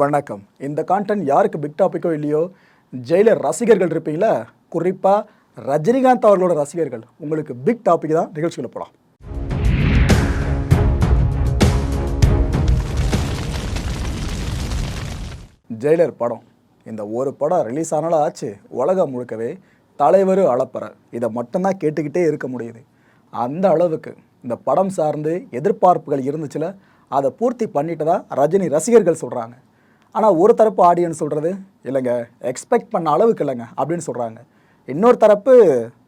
வணக்கம். இந்த கான்டென்ட் யாருக்கு பிக் டாப்பிக்கோ இல்லையோ ஜெயிலர் ரசிகர்கள் இருப்பீங்களா? குறிப்பாக ரஜினிகாந்த் அவர்களோட ரசிகர்கள். உங்களுக்கு பிக் டாபிக் தான். நிகழ்ச்சிகளை போகலாம் ஜெயிலர் படம். இந்த ஒரு படம் ரிலீஸ் ஆனாலும் ஆச்சு. உலகம் முழுக்கவே தலைவர் அளப்பற. இதை மட்டும்தான் கேட்டுக்கிட்டே இருக்க முடியுது. அந்த அளவுக்கு இந்த படம் சார்ந்து எதிர்பார்ப்புகள் இருந்துச்சுல அதை பூர்த்தி பண்ணிட்டதா ரஜினி ரசிகர்கள் சொல்கிறாங்க ஆனால் ஒரு தரப்பு ஆடியன்ஸ் சொல்கிறது இல்லைங்க எக்ஸ்பெக்ட் பண்ண அளவுக்கு இல்லைங்க அப்படின்னு சொல்கிறாங்க இன்னொரு தரப்பு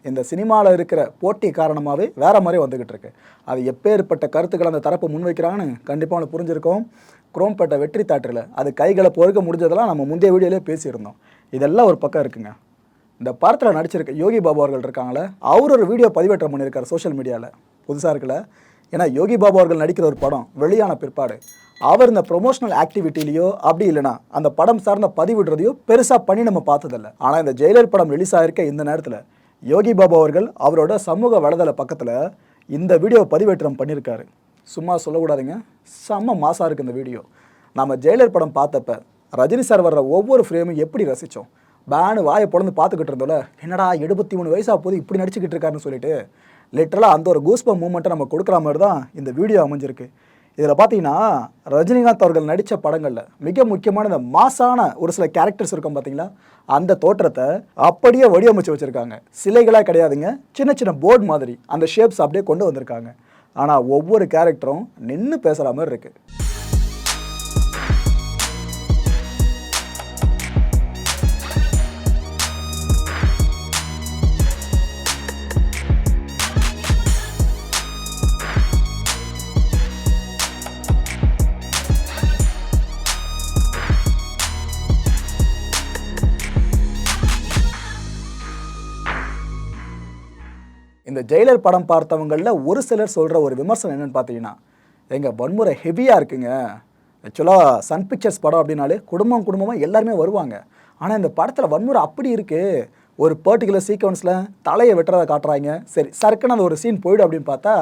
இந்த சினிமாவில் இருக்கிற போட்டி காரணமாகவே வேறு மாதிரி வந்துக்கிட்டு இருக்கு. அது எப்பேற்பட்ட கருத்துக்கள் அந்த தரப்பு முன்வைக்கிறாங்கன்னு கண்டிப்பாக அவனுக்கு புரிஞ்சிருக்கோம். குரோம்பேட்டை வெற்றி தாட்டில் அது கைகளை பொறுக்க முடிஞ்சதெல்லாம் நம்ம முந்தைய வீடியோலேயே பேசியிருந்தோம். இதெல்லாம் ஒரு பக்கம் இருக்குங்க. இந்த படத்தில் நடிச்சிருக்க யோகி பாபு அவர்கள் இருக்காங்களே அவர் ஒரு வீடியோ பதிவேற்றம் பண்ணியிருக்காரு சோஷியல் மீடியாவில் புதுசாக இருக்குல்ல? ஏன்னா யோகி பாபு அவர்கள் நடிக்கிற ஒரு படம் வெளியான பிற்பாடு. அவர் இந்த ப்ரொமோஷனல் ஆக்டிவிட்டிலையோ அப்படி இல்லைனா அந்த படம் சார்ந்த பதிவிடுறதையோ பெருசாக பண்ணி நம்ம பார்த்ததில்ல. ஆனால் இந்த ஜெயிலர் படம் ரிலீஸ் ஆகிருக்க இந்த நேரத்தில் யோகி பாபு அவர்கள் அவரோட சமூக வலைதள பக்கத்தில் இந்த வீடியோ பதிவேற்றம் பண்ணியிருக்காரு சும்மா சொல்லக்கூடாதுங்க. செம்ம மாசாக இருக்குது இந்த வீடியோ நம்ம ஜெயிலர் படம் பார்த்தப்ப ரஜினி சார் வர்ற ஒவ்வொரு ஃப்ரேமும் எப்படி ரசித்தோம் பேனு வாயை பொழந்து பார்த்துக்கிட்டு இருந்தோம்ல. என்னடா எழுபத்தி மூணு வயசாக போது இப்படி நடிச்சுக்கிட்டு இருக்காருன்னு சொல்லிட்டு லிட்டரலாக அந்த ஒரு கூஸ்ப மூமெண்ட்டை நம்ம கொடுக்குற மாதிரி தான் இந்த வீடியோ அமைஞ்சிருக்கு. இதில் பார்த்தீங்கன்னா ரஜினிகாந்த் அவர்கள் நடித்த படங்களில் மிக முக்கியமான இந்த மாசான ஒரு சில கேரக்டர்ஸ் இருக்கும் பார்த்தீங்களா? அந்த தோற்றத்தை அப்படியே வடிவமைச்சு வச்சுருக்காங்க. சிலைகளாக கிடையாதுங்க. சின்ன சின்ன போர்டு மாதிரி அந்த ஷேப்ஸ் அப்படியே கொண்டு வந்திருக்காங்க. ஆனால் ஒவ்வொரு கேரக்டரும் நின்று பேசுகிற மாதிரி இருக்குது ஜெயிலர் படம் பார்த்தவங்களில் ஒரு சிலர் சொல்கிற ஒரு விமர்சனம் என்னென்னு பார்த்தீங்கன்னா எங்கள் வன்முறை ஹெவியாக இருக்குங்க. ஆக்சுவலாக சன் பிக்சர்ஸ் படம் அப்படின்னாலே குடும்பம் குடும்பமாக எல்லாருமே வருவாங்க. ஆனால் இந்த படத்தில் வன்முறை அப்படி இருக்குது ஒரு பர்டிகுலர் சீக்வன்ஸில் தலையை வெட்டுறதை காட்டுறாங்க. சரி சறுக்குன்னு அந்த ஒரு சீன் போயிடும் அப்படின்னு பார்த்தா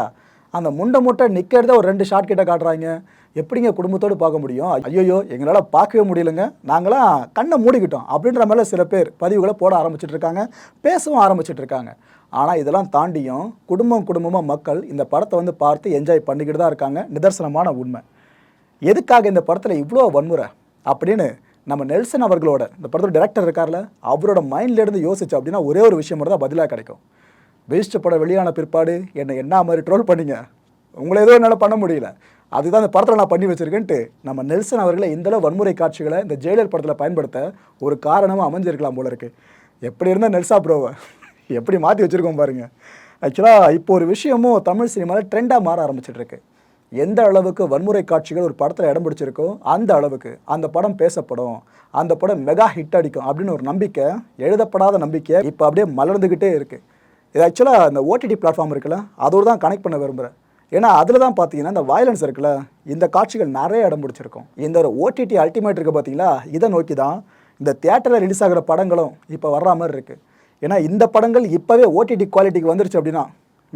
அந்த முண்டை முட்டை நிற்கிறத ஒரு ரெண்டு ஷார்ட் கிட்ட காட்டுறாங்க. எப்படிங்க குடும்பத்தோடு பார்க்க முடியும்? ஐயோயோ எங்களால் பார்க்கவே முடியலங்க. நாங்களாம் கண்ணை மூடிக்கிட்டோம். அப்படின்ற மாதிரி சில பேர் பதிவுகளை போட ஆரம்பிச்சிட்டு இருக்காங்க பேசவும் ஆரம்பிச்சிட்டு இருக்காங்க. ஆனால் இதெல்லாம் தாண்டியும் குடும்பம் குடும்பமாக மக்கள் இந்த படத்தை வந்து பார்த்து என்ஜாய் பண்ணிக்கிட்டு தான் இருக்காங்க. நிதர்சனமான உண்மை. எதுக்காக இந்த படத்தில் இவ்வளோ வன்முறை? அப்படின்னு நம்ம நெல்சன் அவர்களோட இந்த படத்தோட டேரக்டர் இருக்கார்ல அவரோட மைண்ட்லேருந்து யோசிச்சு அப்படின்னா ஒரே ஒரு விஷயம் மட்டும் தான் பதிலாக கிடைக்கும். வேஸ்ட் படம் வெளியான பிற்பாடு என்னை என்ன மாதிரி ட்ரோல் பண்ணிங்க? உங்களை எதுவும் என்னால் பண்ண முடியல. அதுதான் இந்த படத்தில் நான் பண்ணி வச்சுருக்கேன்ட்டு நம்ம நெல்சன் அவர்களை இந்தளவு வன்முறை காட்சிகளை இந்த ஜெயிலர் படத்தில் பயன்படுத்த ஒரு காரணமாக அமைஞ்சிருக்கலாம் போல இருக்குது எப்படி இருந்தால் நெல்சா ப்ரோவை எப்படி மாற்றி வச்சுருக்கோம் பாருங்க. ஆக்சுவலாக இப்போ ஒரு விஷயமும் தமிழ் சினிமாவில் ட்ரெண்டாக மாற ஆரம்பிச்சிட்டு இருக்கு எந்த அளவுக்கு வன்முறை காட்சிகள் ஒரு படத்தில் இடம் பிடிச்சிருக்கோ அந்த அளவுக்கு அந்த படம் பேசப்படும். அந்த படம் மெகா ஹிட் அடிக்கும் அப்படின்னு ஒரு நம்பிக்கை எழுதப்படாத நம்பிக்கை இப்போ அப்படியே மலர்ந்துக்கிட்டே இருக்குது இது ஆக்சுவலாக இந்த ஓடிடி பிளாட்ஃபார்ம் இருக்குல்ல அதோடு தான் கனெக்ட் பண்ண விரும்புகிறேன் ஏன்னா அதில் தான் பார்த்தீங்கன்னா இந்த வயலன்ஸ் இருக்குல்ல இந்த காட்சிகள் நிறைய இடம் பிடிச்சிருக்கும். இந்த ஒரு ஓடிடி அல்டிமேட் இருக்குது பார்த்தீங்களா இதை நோக்கி தான் இந்த தேட்டரில் ரிலீஸ் ஆகிற படங்களும் இப்போ வர்ற மாதிரி இருக்குது ஏன்னா இந்த படங்கள் இப்போவே ஓடிடி குவாலிட்டிக்கு வந்துருச்சு அப்படின்னா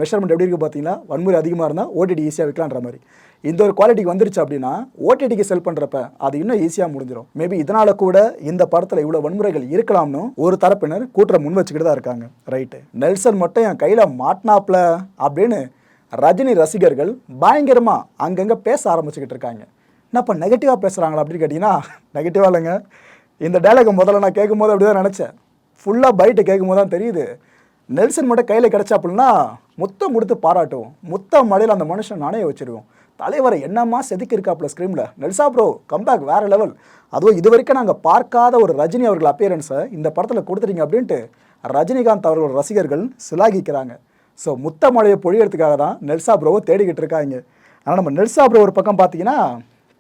மெஷர்மெண்ட் எப்படி இருக்குது பார்த்தீங்கன்னா வன்முறை அதிகமாக இருந்தால் ஓடிடி ஈஸியாக விற்கலான்ற மாதிரி. இந்த ஒரு குவாலிட்டிக்கு வந்துருச்சு அப்படின்னா ஓடிடிக்கு செல் பண்ணுறப்ப அது இன்னும் ஈஸியாக முடிஞ்சிடும் மேபி இதனால் கூட இந்த படத்தில் இவ்வளோ வன்முறைகள் இருக்கலாம்னு ஒரு தரப்பினர் கூட்டுற முன் வச்சுக்கிட்டு தான் இருக்காங்க. ரைட்டு நெல்சன் மட்டும் என் கையில் மாட்டினாப்ல அப்படின்னு ரஜினி ரசிகர்கள் பயங்கரமாக அங்கங்கே பேச ஆரம்பிச்சுக்கிட்டு இருக்காங்க. என்னப்பா நெகட்டிவாக பேசுகிறாங்களா அப்படின்னு கேட்டிங்கன்னா நெகட்டிவாக இல்லைங்க. இந்த டைலாக் முதல்ல நான் கேட்கும்போது அப்படி தான் நினச்சேன். ஃபுல்லாக பைட்டு கேட்கும்போது தான் தெரியுது. நெல்சன் மட்டும் கையில் கிடச்சா அப்படின்னா முத்தம் கொடுத்து பாராட்டுவோம் முத்தம் மழையில் அந்த மனுஷன் நானே வச்சுருவோம் தலைவரை என்னம்மா செதுக்கி இருக்காப்புல ஸ்க்ரீனில் நெல்சா ப்ரோ கம்பேக் வேறு லெவல் அதுவும் இது வரைக்கும் நாங்கள் பார்க்காத ஒரு ரஜினி அவர்கள் அப்பியரன்ஸை இந்த படத்தில் கொடுத்துட்டீங்க அப்படின்ட்டு ரஜினிகாந்த் அவர்கள் ரசிகர்கள் சிலாகிக்கிறாங்க. ஸோ முத்த மழையை பொழியறதுக்காக தான் நெல்சா ப்ரோவை தேடிக்கிட்டு இருக்காங்க. ஆனால் நம்ம நெல்சா ப்ரோ ஒரு பக்கம் பார்த்தீங்கன்னா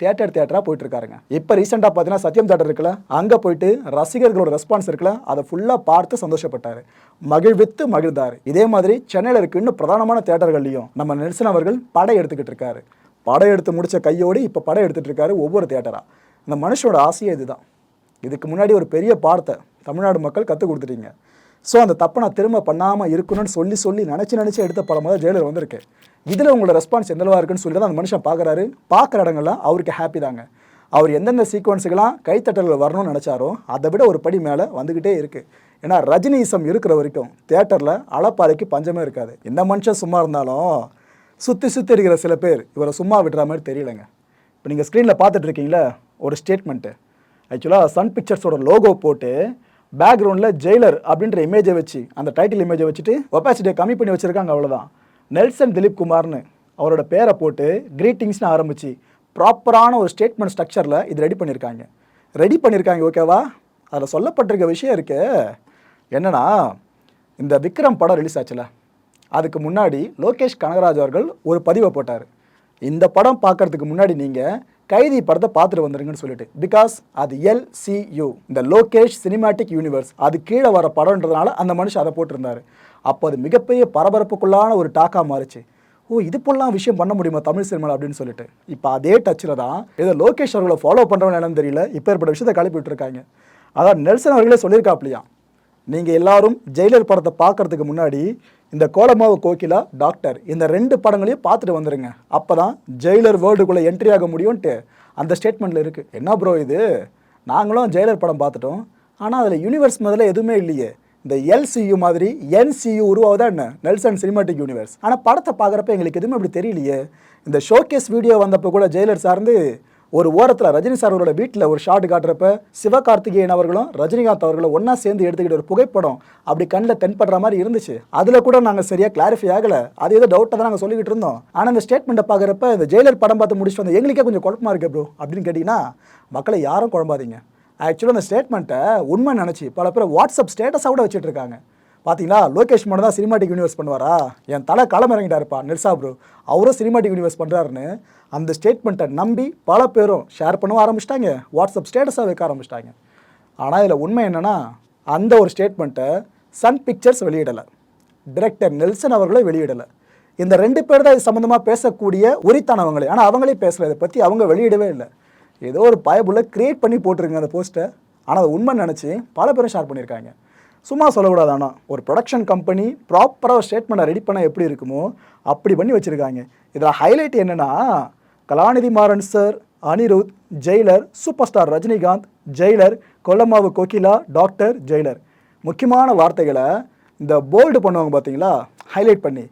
தேட்டர் தேட்டராக போயிட்டு இருக்காருங்க இப்போ ரீசெண்டாக பார்த்தீங்கன்னா சத்யம் தேட்டர் இருக்குல்ல அங்கே போயிட்டு ரசிகர்களோட ரெஸ்பான்ஸ் இருக்குல்ல அதை ஃபுல்லாக பார்த்து சந்தோஷப்பட்டார். மகிழ்வித்து மகிழ்ந்தார். இதே மாதிரி சென்னையில் இருக்கு இன்னும் பிரதானமான தேட்டர்கள்லையும் நம்ம நெல்சன் அவர்கள் படம் எடுத்துக்கிட்டு இருக்காரு. படம் எடுத்து முடித்த கையோடு இப்போ படம் எடுத்துகிட்டு இருக்காரு ஒவ்வொரு தேட்டராக இந்த மனுஷனோட ஆசையே இதுதான். இதுக்கு முன்னாடி ஒரு பெரிய பாடத்தை தமிழ்நாடு மக்கள் கற்றுக் கொடுத்துட்டீங்க. ஸோ அந்த தப்பை நான் திரும்ப பண்ணாமல் இருக்கணும்னு சொல்லி சொல்லி நினச்சி நினச்சி எடுத்த படம் தான் ஜெயிலர் வந்திருக்கு. இதில் உங்களோட ரெஸ்பான்ஸ் எந்தளவாக இருக்குன்னு சொல்லி தான் அந்த மனுஷன் பார்க்குறாரு பார்க்குற இடங்கள்லாம் அவருக்கு ஹாப்பி தாங்க. அவர் எந்தெந்த சீக்வன்ஸுக்கெல்லாம் கைத்தட்டல்கள் வரணும்னு நினச்சாரோ அதை விட ஒரு படி மேலே வந்துக்கிட்டே இருக்குது ஏன்னா ரஜினிசம் இருக்கிற வரைக்கும் தேட்டரில் அளப்பாறைக்கு பஞ்சமே இருக்காது. இந்த மனுஷன் சும்மா இருந்தாலும் சுற்றி சுற்றி இருக்கிற சில பேர் இவரை சும்மா விடுற மாதிரி தெரியலங்க. இப்போ நீங்கள் ஸ்க்ரீனில் பார்த்துட்டு ஒரு ஸ்டேட்மெண்ட்டு ஆக்சுவலாக சன் பிக்சர்ஸோட லோகோ போட்டு பேக்ரவுண்டில் ஜெயிலர் அப்படின்ற இமேஜை வச்சு அந்த டைட்டில் இமேஜை வச்சுட்டு ஒப்பாசிட்டியை கம்மி பண்ணி வச்சுருக்காங்க அவ்வளோதான் நெல்சன் திலீப் குமார்னு அவரோட பேரை போட்டு க்ரீட்டிங்ஸ்னு ஆரம்பித்து ப்ராப்பரான ஒரு ஸ்டேட்மெண்ட் ஸ்ட்ரக்சரில் இது ரெடி பண்ணியிருக்காங்க ரெடி பண்ணியிருக்காங்க ஓகேவா அதில் சொல்லப்பட்டிருக்க விஷயம் இருக்கு. என்னன்னா இந்த விக்ரம் படம் ரிலீஸ் ஆச்சுல. அதுக்கு முன்னாடி லோகேஷ் கனகராஜ் அவர்கள் ஒரு பதிவை போட்டார். இந்த படம் பார்க்கறதுக்கு முன்னாடி நீங்கள் கைதி படத்தை பார்த்துட்டு வந்துருங்கன்னு சொல்லிட்டு. பிகாஸ் அது எல்சியூ இந்த லோகேஷ் சினிமாட்டிக் யூனிவர்ஸ் அது கீழே வர படம்ன்றதுனால அந்த மனுஷன் அதை போட்டிருந்தாரு. அப்போ அது மிகப்பெரிய பரபரப்புக்குள்ளான ஒரு டாக்காக மாறுச்சு. ஓ இது போலாம் விஷயம் பண்ண முடியுமா தமிழ் சினிமாவில் அப்படின்னு சொல்லிட்டு. இப்போ அதே டச்சில் தான் ஏதோ லோகேஷ் அவர்களை ஃபாலோ பண்ணுறவங்க என்னன்னு தெரியல இப்போ ஏற்பட்ட விஷயத்தை கிளப்பி விட்டுருக்காங்க. அதான் நெல்சன் அவர்களே சொல்லியிருக்காப்லையா நீங்கள் எல்லாரும் ஜெயிலர் படத்தை பார்க்கறதுக்கு முன்னாடி இந்த கோலமாவு கோகிலா டாக்டர் இந்த ரெண்டு படங்களையும் பார்த்துட்டு வந்துடுங்க அப்போ தான் ஜெயிலர் வேர்ல்டுக்குள்ளே என்ட்ரி ஆக முடியும்ன்ட்டு அந்த ஸ்டேட்மெண்ட்டில் இருக்குது என்ன ப்ரோ இது? நாங்களும் ஜெயிலர் படம் பார்த்துட்டோம். ஆனால் அதில் யூனிவர்ஸ் முதல்ல எதுவுமே இல்லையே. இந்த எல்சியு மாதிரி என்சியு உருவாவதா என்ன? நெல்சன் சினிமாட்டிக் யூனிவர்ஸ் ஆனால் படத்தை பார்க்குறப்ப எங்களுக்கு எதுவுமே அப்படி தெரியலையே. இந்த ஷோகேஸ் வீடியோ வந்தப்போ கூட ஜெயிலர் சார்ந்து ஒரு ஓரத்தில் ரஜினி சார் அவரோட வீட்டில் ஒரு ஷாட் காட்டுறப்ப சிவகார்த்திகேயன் அவர்களும் ரஜினிகாந்த் அவர்களும் ஒன்றா சேர்ந்து எடுத்துக்கிட்ட ஒரு புகைப்படம் அப்படி கண்ணில் தென்படுற மாதிரி இருந்துச்சு. அதில் கூட நாங்கள் சரியாக கிளாரிஃபை ஆகலை. அது ஏதோ டவுட்டாக தான் நாங்கள் சொல்லிக்கிட்டு இருந்தோம். ஆனால் இந்த ஸ்டேட்மெண்ட்டை பார்க்குறப்ப இந்த ஜெயிலர் படம் பார்த்து முடிச்சுட்டு வந்த எங்களுக்கே கொஞ்சம் குழப்பமாக இருக்கு ப்ரோ அப்படின்னு கேட்டிங்கன்னா மக்களை யாரும் குழம்பாதீங்க. ஆக்சுவலாக அந்த ஸ்டேட்மெண்ட்டை உண்மை நினச்சி பல பேர் வாட்ஸ்அப் ஸ்டேட்டஸாக கூட வச்சுட்டு இருக்காங்க. பார்த்தீங்களா லோகேஷ் மட்டும் தான் சினிமாட்டிக் யூனிவர்ஸ் பண்ணுவாரா? என் தலை களம் இறங்கிட்டாருப்பா நெல்சா ப்ரோ அவரும் சினிமாட்டிக் யூனிவர்ஸ் பண்ணுறாருன்னு அந்த ஸ்டேட்மெண்ட்டை நம்பி பல பேரும் ஷேர் பண்ணவும் ஆரம்பிச்சிட்டாங்க. வாட்ஸ்அப் ஸ்டேட்டஸாக வைக்க ஆரம்பிச்சிட்டாங்க. ஆனால் இதில் உண்மை என்னென்னா அந்த ஒரு ஸ்டேட்மெண்ட்டை சன் பிக்சர்ஸ் வெளியிடலை. டிரெக்டர் நெல்சன் அவர்களே வெளியிடலை. இந்த ரெண்டு பேர் தான் இது சம்மந்தமாக பேசக்கூடிய உரித்தானவங்களே. ஆனால் அவங்களே பேசலை. இதை பற்றி அவங்க வெளியிடவே இல்லை. ஏதோ ஒரு பயபுள்ள கிரியேட் பண்ணி போட்டிருங்க அந்த போஸ்ட்டை ஆனால் அது உண்மை நினச்சி பல பேரும் ஷேர் பண்ணியிருக்காங்க. சும்மா சொல்லக்கூடாது ஆனால் ஒரு ப்ரொடக்ஷன் கம்பெனி ப்ராப்பராக ஸ்டேட்மெண்ட்டை ரெடி பண்ண எப்படி இருக்குமோ அப்படி பண்ணி வச்சுருக்காங்க. இதில் ஹைலைட் என்னென்னா Kalanithi Maran sir Anirudh Jailer super star Rajinikanth Jailer Kolamaavu Kokila Doctor Jailer. முக்கியமான வார்த்தைகளை இந்த போல்டு பண்ணுவாங்க பார்த்தீங்களா ஹைலைட் பண்ணி.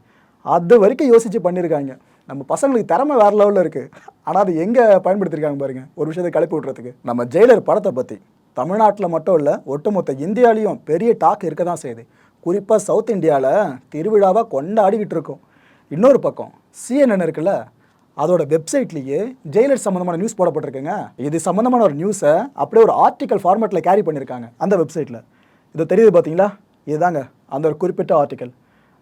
அது வரைக்கும் யோசித்து பண்ணியிருக்காங்க நம்ம பசங்களுக்கு திறமை வேறு லெவலில் இருக்குது ஆனால் அது எங்கே பயன்படுத்தியிருக்காங்க பாருங்கள் ஒரு விஷயத்தை கிளப்பி விட்றதுக்கு. நம்ம ஜெயிலர் படத்தை பற்றி தமிழ்நாட்டில் மட்டும் இல்லை ஒட்டுமொத்த இந்தியாலையும் பெரிய டாக் இருக்க தான் செய்யுது. குறிப்பாக சவுத் இந்தியாவில் திருவிழாவாக கொண்டாடிக்கிட்டு இருக்கோம். இன்னொரு பக்கம் சிஎன்என் இருக்குல்ல அதோட வெப்சைட்லேயே ஜெயிலர் சம்மந்தமான நியூஸ் போடப்பட்டிருக்குங்க. இது சம்மந்தமான ஒரு நியூஸை அப்படியே ஒரு ஆர்டிக்கல் ஃபார்மேட்டில் கேரி பண்ணியிருக்காங்க அந்த வெப்சைட்டில் இது தெரியுது பார்த்தீங்களா இதுதாங்க அந்த ஒரு குறிப்பிட்ட article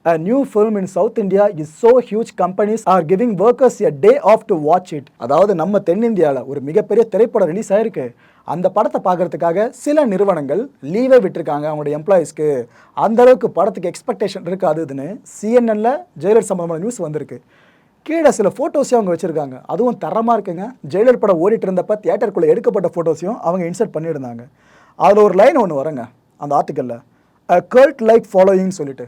A new film in South India is so huge companies are giving workers a day off to watch it. அதாவது நம்ம தென்னிந்தியாவில் ஒரு மிகப்பெரிய திரைப்படம் ரிலீஸ் ஆயிருக்கு. அந்த படத்தை பார்க்கறதுக்காக சில நிறுவனங்கள் லீவே விட்டுருக்காங்க அவங்களோட எம்ப்ளாயீஸ்க்கு அந்த அளவுக்கு படத்துக்கு எக்ஸ்பெக்டேஷன் இருக்காதுன்னு சிஎன்என்ல ஜெயிலர் சம்பந்தமான நியூஸ் வந்திருக்கு. கீழே சில ஃபோட்டோஸையும் அவங்க வச்சுருக்காங்க. அதுவும் தரமாக இருக்குங்க. ஜெயலர் படம் ஓடிட்டு இருந்தப்போ தியேட்டருக்குள்ளே எடுக்கப்பட்ட ஃபோட்டோஸையும் அவங்க இன்சர்ட் பண்ணியிருந்தாங்க. அதில் ஒரு லைன் ஒன்று வரங்க. அந்த ஆர்டிக்கலில் அ கர்ட் லைக் ஃபாலோயிங்னு சொல்லிட்டு.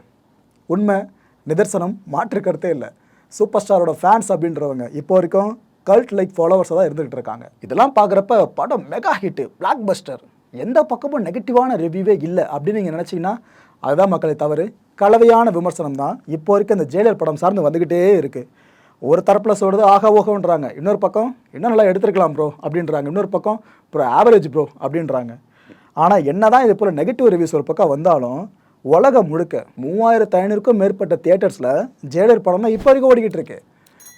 உண்மை நிதர்சனம் மாற்று கருத்தே இல்லை. சூப்பர் ஸ்டாரோட ஃபேன்ஸ் அப்படின்றவங்க இப்போ வரைக்கும் கல்ட் லைக் ஃபாலோவர்ஸாக தான் இருந்துகிட்டு இருக்காங்க. இதெல்லாம் பார்க்குறப்ப படம் மெகா ஹிட்டு பிளாக் பஸ்டர் எந்த பக்கமும் நெகட்டிவான ரிவ்யூவே இல்லை அப்படின்னு நீங்கள் நினச்சிங்கன்னா அதுதான் மக்களை தவறு. கலவையான விமர்சனம் தான் இப்போ வரைக்கும் இந்த ஜெயிலர் படம் சார்ந்து வந்துக்கிட்டே இருக்குது ஒரு தரப்பில் சொல்கிறது ஆக ஓகோன்றாங்க. இன்னொரு பக்கம் இன்னும் நல்லா எடுத்துருக்கலாம் ப்ரோ அப்படின்றாங்க. இன்னொரு பக்கம் ப்ரோ ஆவரேஜ் ப்ரோ அப்படின்றாங்க. ஆனால் என்னதான் இது போல் நெகட்டிவ் ரிவ்யூஸ் ஒரு பக்கம் வந்தாலும் உலகம் முழுக்க மூவாயிரத்து ஐநூறுக்கும் மேற்பட்ட தியேட்டர்ஸில் ஜேடர் படம் தான் இப்போ வரைக்கும் ஓடிக்கிட்டு இருக்கு.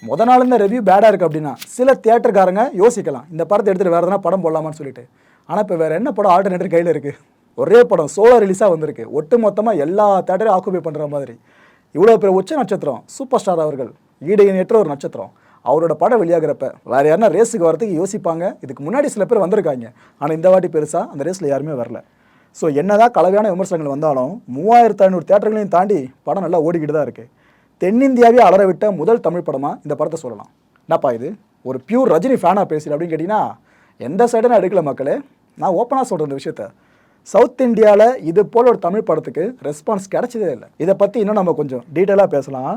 முத நாள் இந்த ரிவ்யூ பேடாக இருக்குது அப்படின்னா சில தியேட்டர்காரங்க யோசிக்கலாம் இந்த படத்தை எடுத்துகிட்டு வேறு எதனா படம் போடலாமான்னு சொல்லிட்டு. ஆனால் இப்போ வேறு என்ன படம் ஆல்டர்னேட்டர் கையில் இருக்குது ஒரே படம் சோலோ ரிலீஸாக வந்திருக்கு. ஒட்டு மொத்தமாக எல்லா தேட்டரையும் ஆக்குபை பண்ணுற மாதிரி. இவ்வளோ பெரிய உச்ச நட்சத்திரம் சூப்பர் ஸ்டார் அவர்கள் ஈடு ஏற்ற ஒரு நட்சத்திரம். அவரோட படம் வெளியாகிறப்ப வேறு யாருன்னா ரேஸுக்கு வரதுக்கு யோசிப்பாங்க. இதுக்கு முன்னாடி சில பேர் வந்திருக்காங்க. ஆனால் இந்த வாட்டி பெருசாக அந்த ரேஸில் யாருமே வரல. ஸோ என்னதான் கலவையான விமர்சனங்கள் வந்தாலும் மூவாயிரத்து ஐநூறு தேட்டர்களையும் தாண்டி படம் நல்லா ஓடிக்கிட்டு தான் இருக்குது தென்னிந்தியாவே அலற விட்ட முதல் தமிழ் படமாக இந்த படத்தை சொல்லலாம். என்னப்பா இது? ஒரு பியூர் ரஜினி ஃபேனாக பேசுகிறேன் அப்படின்னு கேட்டிங்கன்னா எந்த சைடும் நான் எடுக்கல மக்களே. நான் ஓப்பனாக சொல்கிறேன் இந்த விஷயத்த. சவுத் இந்தியாவில் இது போல் ஒரு தமிழ் படத்துக்கு ரெஸ்பான்ஸ் கிடைச்சதே இல்லை. இதை பற்றி இன்னும் நம்ம கொஞ்சம் டீட்டெயிலாக பேசலாம்.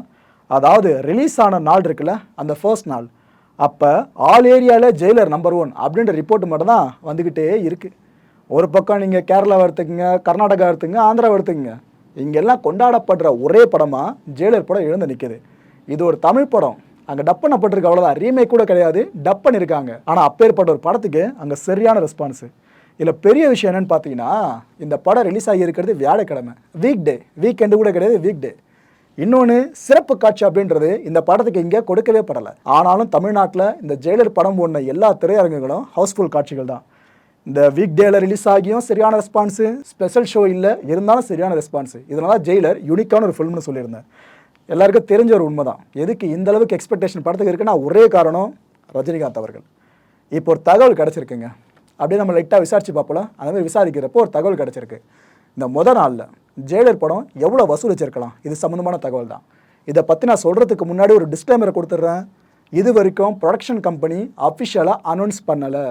அதாவது ரிலீஸ் ஆன நாள் இருக்குல்ல அந்த ஃபர்ஸ்ட் நாள். அப்போ ஆல் ஏரியாவில் ஜெயிலர் நம்பர் ஒன் அப்படின்ற ரிப்போர்ட் மட்டும் தான் வந்துக்கிட்டே இருக்குது ஒரு பக்கம் நீங்கள் கேரளாவை எடுத்துக்கங்க கர்நாடகா எடுத்துங்க ஆந்திராவை எடுத்துக்கங்க. இங்கெல்லாம் கொண்டாடப்படுற ஒரே படமாக ஜெயிலர் படம் எழுந்து நிற்குது இது ஒரு தமிழ் படம். அங்கே டப் பண்ணப்பட்டிருக்கு அவ்வளோதான் ரீமேக் கூட கிடையாது. டப் பண்ணியிருக்காங்க ஆனால் அப்பேற்பட்ட ஒரு படத்துக்கு அங்கே சரியான ரெஸ்பான்ஸு இதில் பெரிய விஷயம் என்னென்னு பார்த்தீங்கன்னா இந்த படம் ரிலீஸ் ஆகியிருக்கிறது வியாழக்கிழமை. வீக் டே வீக்கெண்டு கூட கிடையாது வீக் டே இன்னொன்று சிறப்பு காட்சி அப்படின்றது இந்த படத்துக்கு இங்கே கொடுக்கவே படலை. ஆனாலும் தமிழ்நாட்டில் இந்த ஜெயிலர் படம் போன எல்லா திரையரங்குகளும் ஹவுஸ்ஃபுல் காட்சிகள் தான். இந்த வீக் டேல ரிலீஸ் ஆகியும் சரியான ரெஸ்பான்ஸு ஸ்பெஷல் ஷோ இல்லை. இருந்தாலும் சரியான ரெஸ்பான்ஸு இதனால ஜெயிலர் யூனிக்கான ஒரு ஃபில்ம்னு சொல்லியிருந்தேன். எல்லாருக்கும் தெரிஞ்ச ஒரு உண்மை தான் எதுக்கு இந்த அளவுக்கு எக்ஸ்பெக்டேஷன் படத்துக்கு இருக்குன்னா ஒரே காரணம் ரஜினிகாந்த் அவர்கள். இப்போ ஒரு தகவல் கிடச்சிருக்குங்க. அப்படியே நம்ம லைட்டாக விசாரிச்சு பார்ப்போம் அந்த மாதிரி விசாரிக்கிறப்போ ஒரு தகவல் கிடச்சிருக்கு. இந்த முத நாளில் ஜெயிலர் படம் எவ்வளோ வசூலிச்சிருக்கலாம்? இது சம்மந்தமான தகவல் தான். இதை பற்றி நான் சொல்கிறதுக்கு முன்னாடி ஒரு டிஸ்க்ளைமரை கொடுத்துட்றேன். இது வரைக்கும் ப்ரொடக்ஷன் கம்பெனி அஃபிஷியலாக அனௌன்ஸ் பண்ணலை.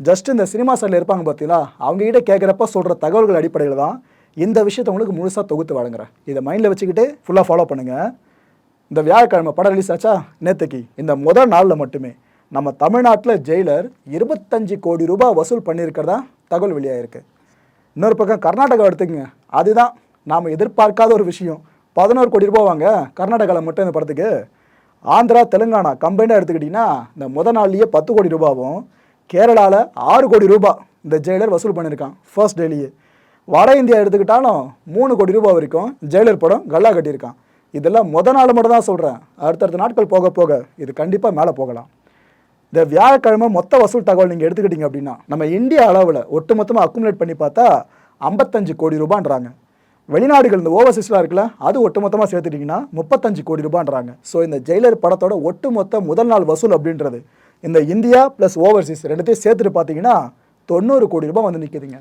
ஜஸ்ட் இந்த சினிமா சைடில் இருப்பாங்க பார்த்தீங்களா? அவங்ககிட்ட கேட்குறப்ப சொல்கிற தகவல்கள் அடிப்படையில் தான் இந்த விஷயத்த உங்களுக்கு முழுசாக தொகுத்து வழங்குறேன். இதை மைண்டில் வச்சுக்கிட்டு ஃபுல்லாக ஃபாலோ பண்ணுங்கள் இந்த வியாழக்கிழமை படம் ரிலீஸ் ஆச்சா? நேற்றுக்கு இந்த முதல் நாளில் மட்டுமே. நம்ம தமிழ்நாட்டில் ஜெயிலர் இருபத்தஞ்சு கோடி ரூபாய் வசூல் பண்ணியிருக்கிறதா தகவல் வெளியாகிருக்கு இன்னொரு பக்கம் கர்நாடகா எடுத்துக்கங்க. அதுதான் நாம் எதிர்பார்க்காத ஒரு விஷயம். பதினோரு கோடி ரூபா வாங்க கர்நாடகாவில் மட்டும் இந்த படத்துக்கு. ஆந்திரா தெலுங்கானா கம்பைனாக எடுத்துக்கிட்டிங்கன்னா இந்த முத நாள்லேயே பத்து கோடி ரூபாவும் கேரளாவில் ஆறு கோடி ரூபாய் இந்த ஜெயிலர் வசூல் பண்ணியிருக்கான் ஃபர்ஸ்ட் டேலியே வட இந்தியா எடுத்துக்கிட்டாலும் மூணு கோடி ரூபாய் வரைக்கும் ஜெயிலர் படம் கல்லா கட்டியிருக்கான். இதெல்லாம் முத நாள் மட்டும் தான் சொல்கிறேன் அடுத்தடுத்த நாட்கள் போக போக இது கண்டிப்பாக மேலே போகலாம். இந்த வியாழக்கிழமை மொத்த வசூல் தகவல் நீங்கள் எடுத்துக்கிட்டீங்க அப்படின்னா நம்ம இந்தியா அளவில் ஒட்டுமொத்தமாக அக்குமுலேட் பண்ணி பார்த்தா ஐம்பத்தஞ்சு கோடி ரூபான்றாங்க. வெளிநாடுகள் இந்த ஓவர்சீஸ்லாம் இருக்குல்ல அது ஒட்டுமொத்தமாக சேர்த்துட்டிங்கன்னா முப்பத்தஞ்சு கோடி ரூபான்றாங்க. ஸோ இந்த ஜெயிலர் படத்தோட ஒட்டுமொத்த முதல் நாள் வசூல் அப்படின்றது இந்த இந்தியா ப்ளஸ் ஓவர்சீஸ் ரெண்டுத்தையும் சேர்த்துட்டு பார்த்தீங்கன்னா தொண்ணூறு கோடி ரூபாய் வந்து நிற்கிதுங்க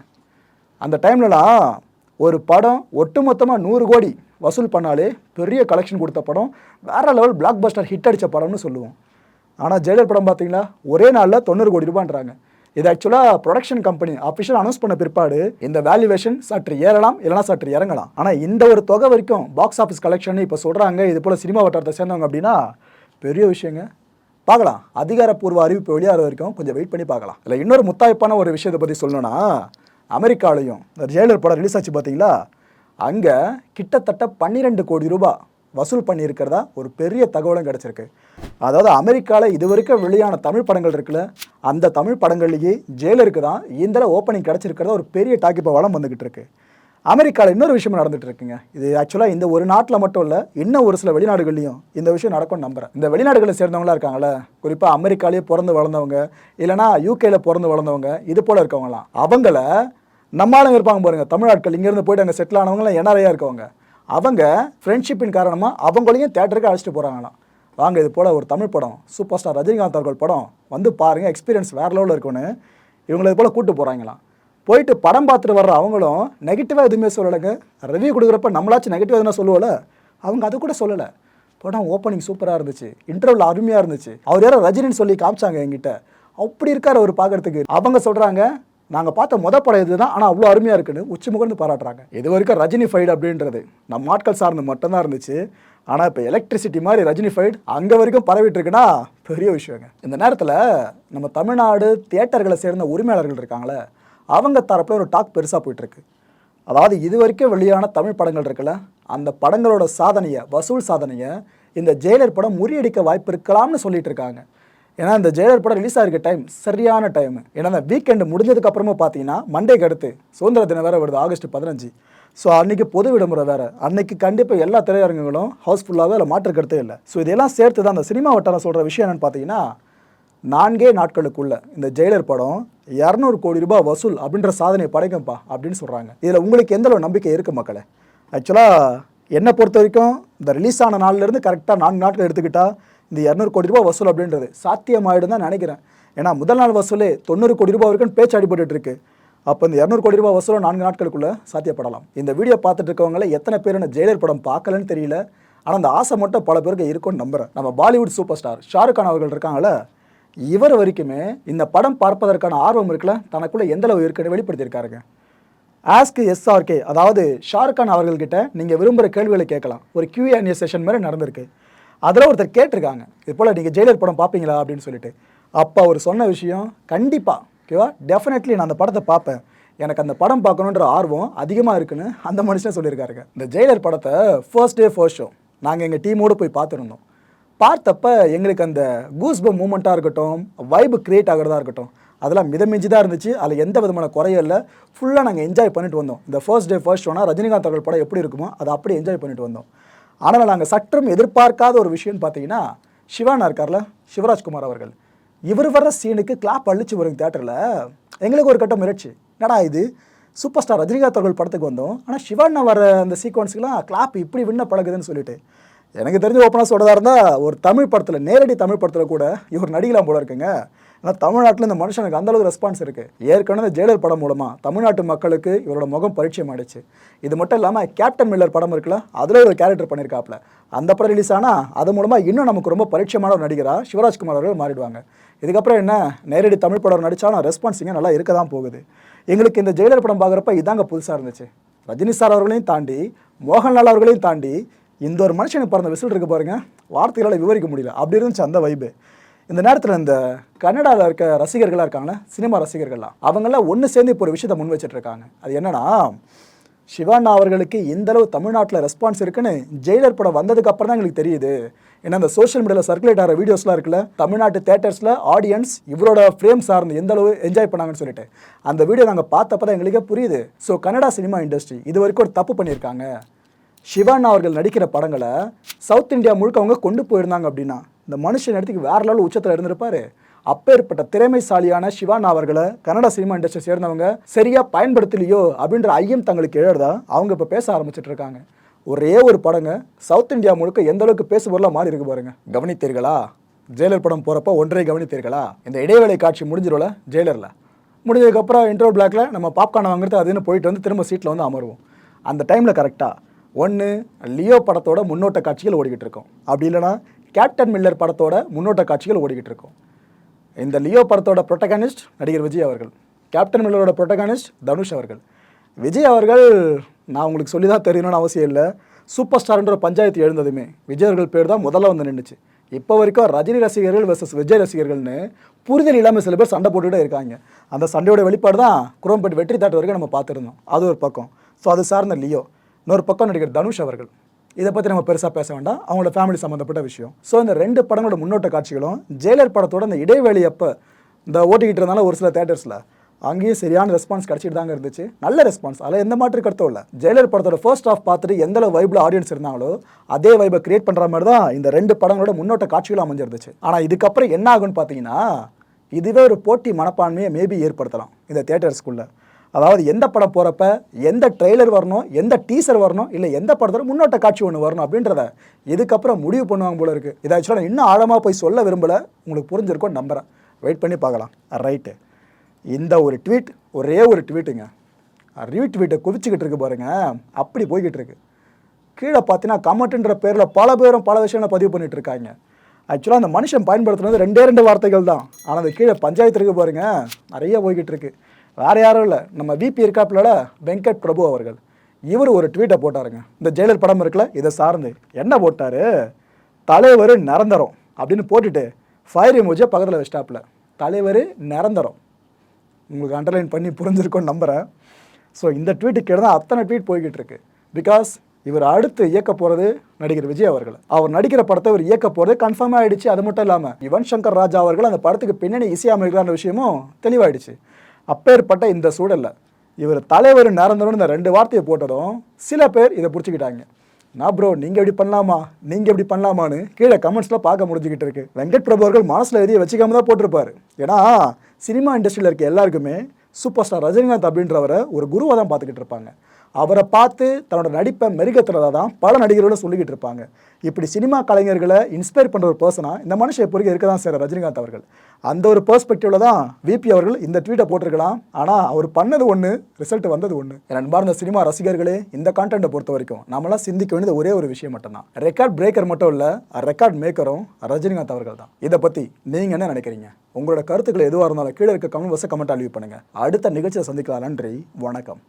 அந்த டைம்லலாம் ஒரு படம் ஒட்டுமொத்தமாக நூறு கோடி வசூல் பண்ணாலே பெரிய கலெக்ஷன் கொடுத்த படம் வேறு லெவல் பிளாக் பஸ்டர் ஹிட் அடித்த படம்னு சொல்லுவோம். ஆனால் ஜெயலலிதா படம் பார்த்தீங்களா? ஒரே நாளில் தொண்ணூறு கோடி ரூபான்றாங்க. இது ஆக்சுவலாக ப்ரொடக்ஷன் கம்பெனி அஃபிஷியல் அனௌன்ஸ் பண்ண பிற்பாடு இந்த வேல்யூவேஷன் சற்று ஏறலாம் இல்லைனா சற்று இறங்கலாம். ஆனால் இந்த ஒரு தொகை வரைக்கும் பாக்ஸ் ஆஃபீஸ் கலெக்ஷன் இப்போ சொல்கிறாங்க இது போல் சினிமா வட்டாரத்தை சேர்ந்தவங்க அப்படின்னா பெரிய விஷயங்க. பார்க்கலாம். அதிகாரப்பூர்வ அறிவிப்பு வெளியாகிற வரைக்கும் கொஞ்சம் வெயிட் பண்ணி பார்க்கலாம். இல்லை இன்னொரு முத்தாய்ப்பான ஒரு விஷயத்தை பற்றி சொல்லணும்னா அமெரிக்காலையும் இந்த ஜெயலலிதா படம் ரிலீஸ் ஆச்சு பார்த்தீங்களா அங்கே கிட்டத்தட்ட பன்னிரெண்டு கோடி ரூபாய் வசூல் பண்ணியிருக்கிறதா ஒரு பெரிய தகவலும் கிடச்சிருக்கு. அதாவது அமெரிக்காவில் இது வரைக்கும் வெளியான தமிழ் படங்கள் இருக்குல்ல அந்த தமிழ் படங்கள்லேயே ஜெயிலருக்கு தான் இந்த ஓப்பனிங் கிடச்சிருக்கிறதா ஒரு பெரிய டாக் இப்போ வளம் வந்துக்கிட்டு இருக்குது அமெரிக்காவில் இன்னொரு விஷயம் நடந்துட்டு இருக்குங்க இது ஆக்சுவலாக இந்த ஒரு நாட்டில் மட்டும் இல்லை இன்னும் ஒரு சில வெளிநாடுகள்லையும் இந்த விஷயம் நடக்கும்னு நம்புறேன். இந்த வெளிநாடுகளை சேர்ந்தவங்களா இருக்காங்களே குறிப்பாக அமெரிக்காலேயே பிறந்து வளர்ந்தவங்க இல்லைனா யூகேல பிறந்து வளர்ந்தவங்க இது போல் இருக்கவங்களாம் அவங்கள நம்மளும் இருப்பாங்க பாருங்க தமிழ் ஆட்கள் இங்கேருந்து போயிட்டு அங்கே செட்டில் ஆனவங்களாம் என்ஆர்ஐயாக இருக்கவங்க. அவங்க ஃப்ரெண்ட்ஷிப்பின் காரணமாக அவங்களையும் தேட்டருக்கு அழைச்சிட்டு போகிறாங்களாம் வாங்க இது போல் ஒரு தமிழ் படம் சூப்பர் ஸ்டார் ரஜினிகாந்த் அவர்கள் படம் வந்து பாருங்கள் எக்ஸ்பீரியன்ஸ் வேறு லெவலில் இருக்குன்னு இவங்களை இது போல் கூப்பிட்டு போகிறாங்களாம் போயிட்டு படம் பார்த்துட்டு வர்ற அவங்களும் நெகட்டிவாக எதுவுமே சொல்லலைங்க. ரிவ்யூ கொடுக்குறப்ப நம்மளாச்சும் நெகட்டிவ் எதுனா சொல்லுவோம்ல அவங்க அது கூட சொல்லலை. படம் ஓப்பனிங் சூப்பராக இருந்துச்சு. இன்டர்வல் அருமையாக இருந்துச்சு. அவர் யாரோ ரஜினின்னு சொல்லி காமிச்சாங்க என்கிட்ட. அப்படி இருக்கார் அவர் பார்க்கறதுக்கு. அவங்க சொல்கிறாங்க நாங்கள் பார்த்த மொதல் படம் இதுதான். ஆனால் அவ்வளோ அருமையாக இருக்குன்னு உச்சி முகர்ந்து பாராட்டுறாங்க. இது வரைக்கும் ரஜினி ஃபைடு அப்படின்றது நம்ம ஆட்கள் சார்ந்து மட்டும்தான் இருந்துச்சு. ஆனால் இப்போ எலக்ட்ரிசிட்டி மாதிரி ரஜினி ஃபைட் அங்கே வரைக்கும் பரவிட்டு இருக்குன்னா பெரிய விஷயங்க. இந்த நேரத்தில் நம்ம தமிழ்நாடு தியேட்டர்களை சேர்ந்த உரிமையாளர்கள் இருக்காங்களே அவங்க தரப்பில் ஒரு டாக் பெருசாக போயிட்டுருக்கு. அதாவது இது வரைக்கும் வெளியான தமிழ் படங்கள் இருக்குல்ல அந்த படங்களோட சாதனையை வசூல் சாதனையை இந்த ஜெயிலர் படம் முறியடிக்க வாய்ப்பு இருக்கலாம்னு சொல்லிட்டு இருக்காங்க. ஏன்னா இந்த ஜெயிலர் படம் ரிலீஸ் ஆகிருக்க டைம் சரியான டைம் ஏன்னா அந்த வீக்கெண்டு முடிஞ்சதுக்கு அப்புறமா பார்த்தீங்கன்னா மண்டேக்கு அடுத்து சுதந்திர தினம் வேறு வருது ஆகஸ்ட் பதினஞ்சு. ஸோ அன்னைக்கு பொது விடுமுறை வேறு. அன்னைக்கு கண்டிப்பாக எல்லா திரையரங்குகளும் ஹவுஸ்ஃபுல்லாகவே அதில் மாற்றுக்கிறதே இல்லை. ஸோ இதெல்லாம் சேர்த்து தான் அந்த சினிமா வட்டாரம் சொல்கிற விஷயம் என்னென்னு பார்த்தீங்கன்னா நான்கே நாட்களுக்குள்ள இந்த ஜெயிலர் படம் இரநூறு கோடி ரூபாய் வசூல் அப்படின்ற சாதனையை படைக்கும்ப்பா அப்படின்னு சொல்கிறாங்க இதில் உங்களுக்கு எந்த அளவு நம்பிக்கை இருக்குது மக்களே? ஆக்சுவலாக என்னை பொறுத்த வரைக்கும் இந்த ரிலீஸ் ஆன நாள்லேருந்து கரெக்டாக நான்கு நாட்கள் எடுத்துக்கிட்டால் இந்த இரநூறு கோடி ரூபாய் வசூல் அப்படின்றது சாத்தியமாயிடும் தான் நினைக்கிறேன். ஏன்னா முதல் நாள் வசூலே தொண்ணூறு கோடி ரூபாய் வரைக்கும் பேச்சு அடிபட்டு இருக்கு. அப்போ இந்த இரநூறு கோடி ரூபாய் வசூலும் நான்கு நாட்களுக்குள்ளே சாத்தியப்படலாம். இந்த வீடியோ பார்த்துட்டு இருக்கவங்கள எத்தனை பேர் என்ன ஜெயிலர் படம் பார்க்கலன்னு தெரியல. ஆனால் அந்த ஆசை மட்டும் பல பேருக்கு இருக்கும்னு நம்புகிறேன் நம்ம Bollywood super star Shahrukh Khan அவர்கள் இருக்காங்களே இவர் வரைக்குமே இந்த படம் பார்ப்பதற்கான ஆர்வம் இருக்குல்ல? தனக்குள்ளே எந்த அளவு இருக்குன்னு வெளிப்படுத்தியிருக்காருங்க. ஆஸ்க் எஸ்ஆர்கே அதாவது ஷாருக்கான் அவர்கள்கிட்ட நீங்கள் விரும்புகிற கேள்விகளை கேட்கலாம். ஒரு கியூஎன்ஏ செஷன் மாதிரி நடந்திருக்கு. அதில் ஒருத்தர் கேட்டிருக்காங்க. இது போல் நீங்கள் ஜெயிலர் படம் பார்ப்பீங்களா அப்படின்னு சொல்லிட்டு. அப்போ அவர் சொன்ன விஷயம் கண்டிப்பாக ஓகேவா டெஃபினெட்லி நான் அந்த படத்தை பார்ப்பேன். எனக்கு அந்த படம் பார்க்கணுன்ற ஆர்வம் அதிகமாக இருக்குன்னு அந்த மனுஷன் சொல்லியிருக்காருங்க. இந்த ஜெயிலர் படத்தை ஃபர்ஸ்ட் டே ஃபர்ஸ்ட் ஷோ நாங்கள் எங்கள் டீமோடு போய் பார்த்துருந்தோம். பார்த்தப்ப எங்களுக்கு அந்த கூஸ்பம் மூமெண்ட்டாக இருக்கட்டும் வைப் கிரியேட் ஆகிறதா இருக்கட்டும் அதெல்லாம் மிதமிஞ்சி தான் இருந்துச்சு. அதில் எந்த விதமான குறையும் இல்லை. ஃபுல்லாக நாங்கள் என்ஜாய் பண்ணிட்டு வந்தோம். இந்த ஃபர்ஸ்ட் டே ஃபர்ஸ்ட் ஷோனா ரஜினிகாந்த் அவர்கள் படம் எப்படி இருக்குமோ அதை அப்படியே என்ஜாய் பண்ணிட்டு வந்தோம். ஆனால் நாங்கள் சற்றும் எதிர்பார்க்காத ஒரு விஷயம்னு பார்த்தீங்கன்னா சிவானா இருக்கார்ல சிவராஜ்குமார் அவர்கள். இவர் வர்ற சீனுக்கு கிளாப் அழிச்சு வரும் தேட்டரில் எங்களுக்கு ஒரு கட்டம் மிரட்சி என்னடா இது? சூப்பர் ஸ்டார் ரஜினிகாந்த் அவர்கள் படத்துக்கு வந்தோம். ஆனால் சிவானா வர அந்த சீக்வன்ஸுக்கெலாம் கிளாப் இப்படி விண்ண பழகுதுன்னு சொல்லிட்டு எனக்கு தெரிஞ்ச ஓப்பனாக சொல்கிறதா இருந்தால் ஒரு தமிழ் படத்தில் நேரடி தமிழ் படத்தில் கூட இவர் நடிகலாம் போல இருக்குங்க. ஆனால் தமிழ்நாட்டில் இந்த மனுஷனுக்கு அந்தளவுக்கு ரெஸ்பான்ஸ் இருக்குது ஏற்கனவே இந்த ஜெயலர் படம் மூலமாக தமிழ்நாட்டு மக்களுக்கு இவரோட முகம் பரிச்சயம் ஆயிடுச்சு. இது மட்டும் இல்லாமல் கேப்டன் மில்லர் படம் இருக்குல்ல அதில் ஒரு கேரக்டர் பண்ணியிருக்காப்ல அந்த படம் ரிலீஸ் ஆனால் அது மூலமாக இன்னும் நமக்கு ரொம்ப பரிச்சயமான ஒரு நடிகராக சிவராஜ்குமார் அவர்கள் மாறிடுவாங்க. இதுக்கப்புறம் என்ன நேரடி தமிழ் படம் நடித்தாலும் ரெஸ்பான்ஸ் இங்கே நல்லா இருக்க தான் போகுது. எங்களுக்கு இந்த ஜெயலர் படம் பார்க்குறப்ப இதாங்க புதுசாக இருந்துச்சு. ரஜினி சார் அவர்களையும் தாண்டி மோகன்லால் அவர்களையும் தாண்டி இந்த ஒரு மனுஷனுக்கு பிறந்த விசில் இருக்க பாருங்க. வார்த்தைகளால் விவரிக்க முடியல. அப்படி இருந்துச்சு அந்த வைபு இந்த நேரத்தில் இந்த கன்னடாவில் இருக்க ரசிகர்களாக இருக்காங்களே சினிமா ரசிகர்கள்லாம் அவங்களாம் ஒன்று சேர்ந்து இப்போ ஒரு விஷயத்தை முன் வச்சுட்டு அது என்னன்னா சிவானா அவர்களுக்கு இந்த அளவு தமிழ்நாட்டில் ரெஸ்பான்ஸ் இருக்குன்னு ஜெயிலர் படம் வந்ததுக்கு அப்புறம் தான் எங்களுக்கு தெரியுது. ஏன்னா அந்த சோஷியல் மீடியாவில் சர்க்குலேட் ஆகிற வீடியோஸ்லாம் இருக்குல்ல தமிழ்நாட்டு தேட்டர்ஸில் ஆடியன்ஸ் இவரோட ஃப்ரேம் சார்ந்து எந்த அளவு என்ஜாய் பண்ணாங்கன்னு சொல்லிட்டு. அந்த வீடியோ நாங்கள் பார்த்தப்ப தான் எங்களுக்கே புரியுது. ஸோ கன்னடா சினிமா இண்டஸ்ட்ரி இது வரைக்கும் ஒரு தப்பு பண்ணியிருக்காங்க. சிவன் அவர்கள் நடிக்கிற படங்களை சவுத் இந்தியா முழுக்க அவங்க கொண்டு போயிருந்தாங்க அப்படின்னா இந்த மனுஷன் இடத்துக்கு வேற லெவல் உச்சத்தில் இருந்திருப்பாரு. அப்பேற்பட்ட திறமைசாலியான சிவான் அவர்களை கன்னட சினிமா இண்டஸ்ட்ரி சேர்ந்தவங்க சரியா பயன்படுத்தலையோ அப்படின்ற ஐயம் தங்களுக்கு எழுதா அவங்க இப்போ பேச ஆரம்பிச்சிட்டு இருக்காங்க. ஒரே ஒரு படங்க சவுத் இந்தியா முழுக்க எந்த அளவுக்கு பேசுபொருளாக மாறி இருக்கு பாருங்க. கவனித்தீர்களா? ஜெயிலர் படம் போகிறப்ப ஒன்றை கவனித்தீர்களா? இந்த இடைவேளை காட்சி முடிஞ்சிடல ஜெயிலரில். முடிஞ்சதுக்கப்புறம் இன்டர்வல் பிளாக்ல நம்ம பாப்கார்ன் வாங்குறது அதுன்னு போயிட்டு வந்து திரும்ப சீட்டில் வந்து அமருவோம். அந்த டைமில் கரெக்டாக ஒன்று லியோ படத்தோட முன்னோட்ட காட்சிகள் ஓடிக்கிட்டு இருக்கோம். அப்படி இல்லைன்னா கேப்டன் மில்லர் படத்தோட முன்னோட்ட காட்சிகள் ஓடிக்கிட்டு இருக்கோம். இந்த லியோ படத்தோட ப்ரொட்டகானிஸ்ட் நடிகர் விஜய் அவர்கள் கேப்டன் மில்லரோட ப்ரொட்டகானிஸ்ட் தனுஷ் அவர்கள். விஜய் அவர்கள் நான் உங்களுக்கு சொல்லி தான் தெரியணும்னு அவசியம் இல்லை. சூப்பர் ஸ்டார்ன்ற ஒரு பஞ்சாயத்து எழுந்ததுமே விஜய் அவர்கள் பேர் தான் முதல்ல வந்து நின்றுச்சு இப்போ வரைக்கும் ரஜினி ரசிகர்கள் வெர்சஸ் விஜய் ரசிகர்கள்னு புரிதல் இல்லாமல் சில பேர் சண்டை போட்டுக்கிட்டே இருக்காங்க. அந்த சண்டையோட வெளிப்பாடு தான் குரோம்பேட் வெற்றி தாட்டு வரைக்கும் நம்ம பார்த்துருந்தோம். அது ஒரு பக்கம். ஸோ அது சார்ந்த லியோ. இன்னொரு பக்கம் நடிகர் தனுஷ் அவர்கள். இதை பற்றி நம்ம பெருசாக பேச வேண்டாம். அவங்களோட ஃபேமிலி சம்மந்தப்பட்ட விஷயம். ஸோ இந்த ரெண்டு படங்களோட முன்னோட்ட காட்சிகளும் ஜெயலர் படத்தோட இந்த இடைவேளை அப்போ இந்த ஓட்டிக்கிட்டு இருந்தாலும் ஒரு சில தேட்டர்ஸில் அங்கேயும் சரியான ரெஸ்பான்ஸ் கிடச்சிட்டு தாங்க இருந்துச்சு. நல்ல ரெஸ்பான்ஸ் அதில் எந்த மாற்று கருத்தும் இல்லை. ஜெயலர் படத்தோட ஃபர்ஸ்ட் ஆஃப் பார்த்துட்டு எந்த அளவு வைபிள் ஆடியன்ஸ் இருந்தாங்களோ அதே வைபை கிரியேட் பண்ணுற மாதிரி தான் இந்த ரெண்டு படங்களோட முன்னோட்ட காட்சிகளும் அமைஞ்சிருந்துச்சு. ஆனால் இதுக்கப்புறம் என்ன ஆகும்னு பார்த்தீங்கன்னா இதுவே ஒரு போட்டி மனப்பான்மையை மேபி ஏற்படுத்தலாம். இந்த தேட்டர்ஸ்குள்ளே அதாவது எந்த படம் போகிறப்ப எந்த ட்ரெய்லர் வரணும் எந்த டீசர் வரணும் இல்லை எந்த படத்தில் முன்னோட்ட காட்சி ஒன்று வரணும் அப்படின்றத இதுக்கப்புறம் முடிவு பண்ணுவாங்க போல இருக்குது இதை ஆக்சுவலாக இன்னும் ஆழமாக போய் சொல்ல விரும்பலை. உங்களுக்கு புரிஞ்சிருக்கும் நம்புகிறேன் வெயிட் பண்ணி பார்க்கலாம். ரைட்டு இந்த ஒரு ட்வீட் ஒரே ஒரு ட்வீட்டுங்க ரீட்வீட்டை குதிச்சுக்கிட்டு இருக்கு பாருங்க. அப்படி போய்கிட்டு இருக்கு. கீழே பார்த்தீங்கன்னா கமெண்ட்ன்ற பேரில் பல பேரும் பல விஷயங்களை பதிவு பண்ணிட்டு இருக்காங்க. ஆக்சுவலாக அந்த மனுஷன் பயன்படுத்துனது ரெண்டே ரெண்டு வார்த்தைகள் தான். ஆனால் அந்த கீழே பஞ்சாயத்து இருக்கு பாருங்கள் நிறைய போய்கிட்டு இருக்குது வேறு யாரும் இல்லை. நம்ம விபி இருக்காப்புல வெங்கட் பிரபு அவர்கள். இவர் ஒரு ட்வீட்டை போட்டாருங்க. இந்த ஜெயலலிதா படம் இருக்குல்ல இதை சார்ந்து. என்ன போட்டார்? தலைவர் நிரந்தரம் அப்படின்னு போட்டுட்டு ஃபயர் எமோஜியை பக்கத்தில் வச்சிட்டாப்பில். தலைவர் நிரந்தரம். உங்களுக்கு அண்டர்லைன் பண்ணி புரிஞ்சிருக்கோன்னு நம்புகிறேன் ஸோ இந்த ட்வீட்டு தான் அத்தனை ட்வீட் போய்கிட்டு இருக்கு பிகாஸ் இவர் அடுத்து இயக்க போகிறது நடிகர் விஜய் அவர்கள். அவர் நடிக்கிற படத்தை இவர் இயக்க போகிறது கன்ஃபார்ம் ஆகிடுச்சு அது மட்டும் இல்லாமல் யுவன் சங்கர் ராஜா அவர்கள் அந்த படத்துக்கு பின்னணி இசையமைக்கிறான விஷயமும் தெளிவாயிடுச்சு. அப்பேற்பட்ட இந்த சூழலில் இவர் தலைவர் நிரந்தரம் இந்த ரெண்டு வார்த்தையை போட்டதும் சில பேர் இதை பிடிச்சிக்கிட்டாங்க. நான் ப்ரோ நீங்கள் எப்படி பண்ணலாமா? நீங்கள் எப்படி பண்ணலாமான்னு கீழே கமெண்ட்ஸில் பார்க்க முடிஞ்சுக்கிட்டு இருக்கு. வெங்கட் பிரபு அவர்கள் மனசில் எதையும் வச்சுக்காம தான் போட்டிருப்பார். ஏன்னா சினிமா இண்டஸ்ட்ரியில் இருக்க எல்லாருக்குமே சூப்பர் ஸ்டார் ரஜினிகாந்த் அப்படின்றவரை ஒரு குருவாக தான் பார்த்துக்கிட்டு இருப்பாங்க. அவரை பார்த்து தன்னோட நடிப்பை மெருகத்துறதா தான் பல நடிகர்களோட சொல்லிக்கிட்டு இருப்பாங்க. இப்படி சினிமா கலைஞர்களை இன்ஸ்பயர் பண்ணுற ஒரு பர்சனாக இந்த மனுஷன் இப்போ இருக்க தான் சார் ரஜினிகாந்த் அவர்கள். அந்த ஒரு பெர்ஸ்பெக்டிவில் தான் விபி அவர்கள் இந்த ட்வீட்டை போட்டிருக்கலாம். ஆனால் அவர் பண்ணது ஒன்று ரிசல்ட் வந்தது ஒன்று என் அன்பார்ந்த சினிமா ரசிகர்களே இந்த கான்டென்ட்டை பொறுத்த வரைக்கும் நம்மளாம் சிந்திக்க வேண்டியது ஒரே ஒரு விஷயம் மட்டும்தான். ரெக்கார்ட் பிரேக்கர் மட்டும் இல்லை ரெக்கார்ட் மேக்கரும் ரஜினிகாந்த் அவர்கள் தான். இதை பற்றி நீங்கள் என்ன நினைக்கிறீங்க? உங்களோட கருத்துக்கள் எதுவாக இருந்தாலும் கீழே இருக்க கமெண்ட் வச கமெண்ட் அழிவு பண்ணுங்கள் அடுத்த நிகழ்ச்சியை சந்திக்கலாம். நன்றி வணக்கம்.